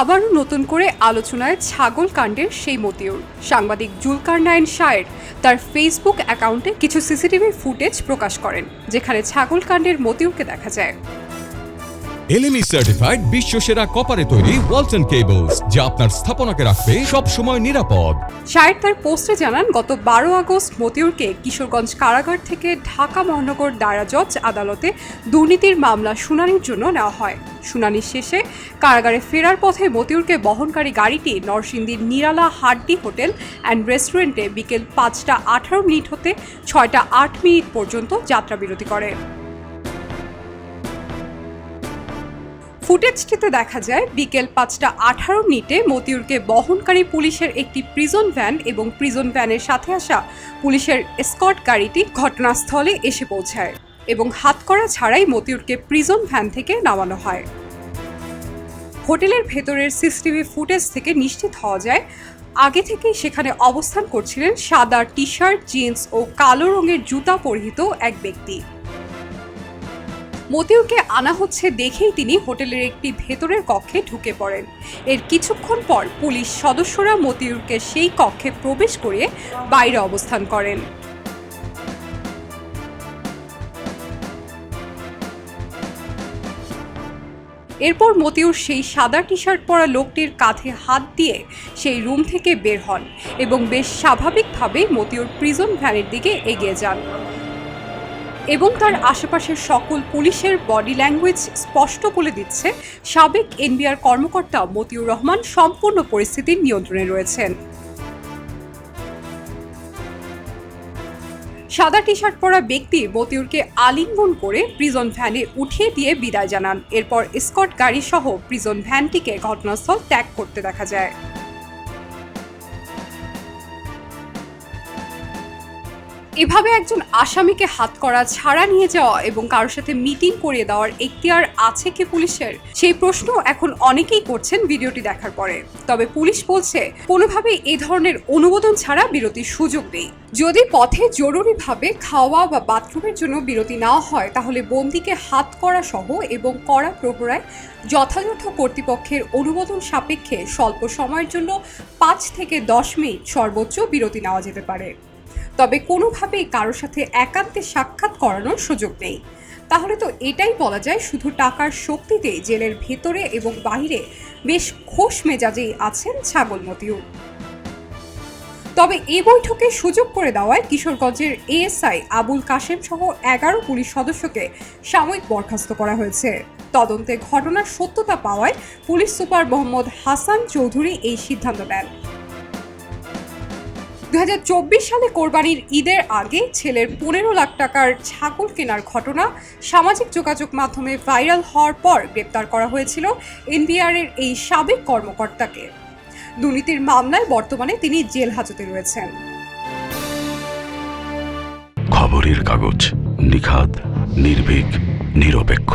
আবারও নতুন করে আলোচনায় ছাগল কাণ্ডের সেই মতিউর। সাংবাদিক জুলকার নাইন শায়ের তার ফেসবুক অ্যাকাউন্টে কিছু সিসিটিভি ফুটেজ প্রকাশ করেন, যেখানে ছাগল কাণ্ডের মতিউরকে দেখা যায়। এলএমই সার্টিফাইড বিশ্ব সেরা কপারে তৈরি ওয়ালটন কেবলস যা আপনার স্থাপনাকে রাখবে সব সময় নিরাপদ। শায়ের তার পোস্টে জানান, গত বারো আগস্ট মতিউরকে কিশোরগঞ্জ কারাগার থেকে ঢাকা মহানগর দায়রা জজ আদালতে দুর্নীতির মামলা শুনানির জন্য নেওয়া হয়। শুনানি শেষে কারাগারে ফেরার পথে মতিউরকে বহনকারী গাড়িটি নরসিংদীর নিরালা হাড্ডি হোটেল অ্যান্ড রেস্টুরেন্টে বিকেল পাঁচটা আঠারো মিনিট হতে ছয়টা আট মিনিট পর্যন্ত যাত্রা বিরতি করে। ফুটেজটিতে দেখা যায়, বিকেল পাঁচটা আঠারো মিনিটে মতিউরকে বহনকারী পুলিশের একটি প্রিজন ভ্যান এবং প্রিজন ভ্যানের সাথে আসা পুলিশের স্কট গাড়িটি ঘটনাস্থলে এসে পৌঁছায় এবং হাতকড়া ছাড়াই মতিউরকে প্রিজন ভ্যান থেকে নামানো হয়। হোটেলের ভেতরের সিসিটিভি ফুটেজ থেকে নিশ্চিত হওয়া যায়, আগে থেকেই সেখানে অবস্থান করছিলেন সাদা টি শার্ট জিন্স ও কালো রঙের জুতা পরিহিত এক ব্যক্তি। মতিউরকে আনা হচ্ছে দেখেই তিনি হোটেলের একটি ভেতরের কক্ষে ঢুকে পড়েন। এর কিছুক্ষণ পর পুলিশ সদস্যরা মতিউরকে সেই কক্ষে প্রবেশ করে বাইরে অবস্থান করেন। এরপর মতিউর সেই সাদা টি শার্ট পরা লোকটির কাঁধে হাত দিয়ে সেই রুম থেকে বের হন এবং বেশ স্বাভাবিকভাবেই মতিউর প্রিজন ভ্যানের দিকে এগিয়ে যান। এবং তার আশেপাশের সকল পুলিশের বডি ল্যাঙ্গুয়েজ স্পষ্ট বলে দিচ্ছে। সাবেক এনবিআর কর্মকর্তা মতিউর রহমান সম্পূর্ণ পরিস্থিতির নিয়ন্ত্রণে রয়েছেন। সাদা টি শার্ট পরা ব্যক্তি মতিউরকে আলিঙ্গন করে প্রিজন ভ্যানে উঠিয়ে দিয়ে বিদায় জানান। এরপর স্কট গাড়ি সহ প্রিজন ভ্যানটিকে ঘটনাস্থল ত্যাগ করতে দেখা যায়। এভাবে একজন আসামিকে হাত করা, ছাড়া নিয়ে যাওয়া এবং কারোর সাথে মিটিং করিয়ে দেওয়ার এখতিয়ার আছে কি পুলিশের? সেই প্রশ্ন এখন অনেকেই করছেন ভিডিওটি দেখার পরে। তবে পুলিশ বলছে, কোনোভাবেই এই ধরনের অনুমোদন ছাড়া বিরতির সুযোগ নেই। যদি পথে জরুরিভাবে খাওয়া বা বাথরুমের জন্য বিরতি নেওয়া হয়, তাহলে বন্দিকে হাত করা সহ এবং কড়া প্রহরায় যথাযথ কর্তৃপক্ষের অনুমোদন সাপেক্ষে স্বল্প সময়ের জন্য পাঁচ থেকে দশ মিনিট সর্বোচ্চ বিরতি নেওয়া যেতে পারে। তবে কোনোভাবেই কারোর সাথে একান্তে সাক্ষাৎ করানোর সুযোগ নেই। তাহলে তো এটাই বলা যায় শুধু টাকার শক্তিতে জেলের ভেতরে এবং বাইরে বেশ খোশ মেজাজেই আছেন ছাগল মতিউর। তবে এ বৈঠকে সুযোগ করে দেওয়ায় কিশোরগঞ্জের এএসআই আবুল কাশেম সহ এগারো পুলিশ সদস্যকে সাময়িক বরখাস্ত করা হয়েছে। তদন্তে ঘটনার সত্যতা পাওয়ায় পুলিশ সুপার মোহাম্মদ হাসান চৌধুরী এই সিদ্ধান্ত নেন। দু হাজার চব্বিশ সালে কোরবানির ঈদের আগে ছেলের পনেরো লাখ টাকার ছাগল কেনার ঘটনা সামাজিক যোগাযোগ মাধ্যমে ভাইরাল হওয়ার পর গ্রেপ্তার করা হয়েছিল এনবিআর এর এই সাবেক কর্মকর্তাকে। দুর্নীতির মামলায় বর্তমানে তিনি জেল হাজতে রয়েছেন। খবরের কাগজ নিখাদ, নির্ভীক, নিরপেক্ষ।